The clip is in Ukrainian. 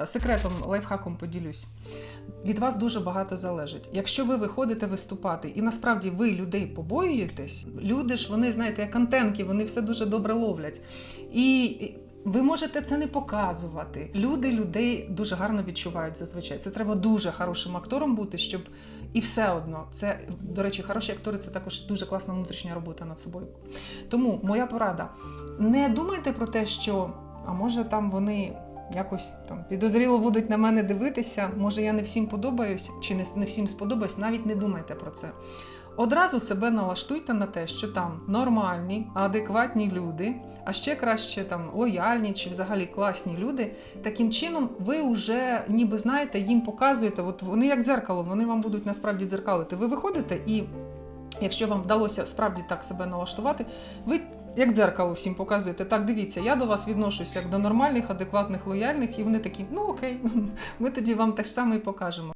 Е, Секретом, лайфхаком поділюсь. Від вас дуже багато залежить. Якщо ви виходите виступати, і насправді ви людей побоюєтесь, люди ж вони, знаєте, як антенки, вони все дуже добре ловлять. І ви можете це не показувати. Люди людей дуже гарно відчувають зазвичай. Це треба дуже хорошим актором бути, щоб і все одно це до речі, хороші актори це також дуже класна внутрішня робота над собою. Тому моя порада: не думайте про те, що а може там вони. Якось там підозріло будуть на мене дивитися. Може, я не всім подобаюсь, чи не, не всім сподобаюсь. Навіть не думайте про це. Одразу себе налаштуйте на те, що там нормальні, адекватні люди, а ще краще там лояльні чи взагалі класні люди. Таким чином, ви вже ніби знаєте, їм показуєте, от вони як дзеркало, вони вам будуть насправді дзеркалити. Ви виходите, і якщо вам вдалося справді так себе налаштувати, ви як дзеркало всім показуєте, так дивіться, я до вас відношусь як до нормальних, адекватних, лояльних, і вони такі, ну окей, ми тоді вам те ж саме і покажемо.